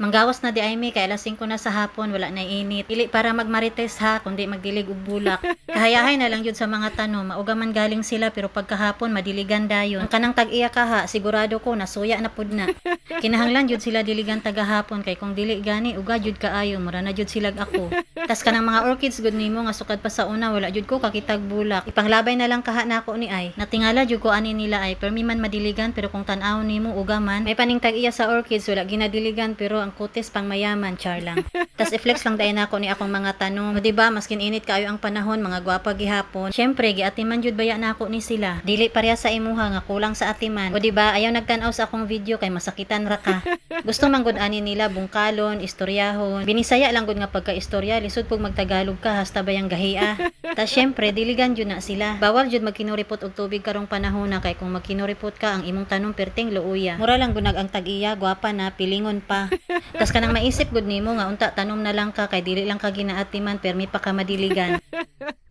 Manggawas na di ay mi kay alas 5 na sa hapon wala na init. Dili para magmarites ha kundi magdilig og bulak. Kahayahay na lang yun sa mga tanom. Mauga man galing sila pero pagkahapon madiligan dayon. Ang kanang tag-iya ka ha sigurado ko nasuya na pud na. Kinahanglan jud sila diligan tagahapon kay kung dili gani uga jud kaayo mura na jud silag ako. Tas kanang mga orchids gud nimo nga sukad pa sa una wala jud ko kakitag bulak. Ipanglabay na lang kaha nako ni ay. Natingala jud ko ani nila ay permi man madiligan pero kung tan-aw nimo uga man may paning tag-iya sa orchids wala ginadiligan pero ang kutis pang mayaman char lang. Tas i-flex lang dayon nako ni akong mga tanom. O, diba maskin init kayo ang panahon mga gwapa gihapon. Syempre giatiman jud baya nako ni sila. Dili pareha sa imuha nga kulang sa atiman. O diba ayaw nagtan-aw sa akong video kay masakitan ra ka. Gusto man gud ani nila bungkalon, istoryahon. Binisaya lang gud nga pagka-istorya lisod pug magtagalog ka hasta bayang gahia. Tas syempre diligan jud na sila. Bawal jud magkinuripot og tubig karong panahon na kay kung magkinuripot ka ang imong tanom perting luuya. Mura lang gunag ang tag-iya, gwapa na, pilingon pa. Tas kanang maisip gud nimo nga unta na lang ka kay dili lang ka ginaatiman permi pa ka madiligan.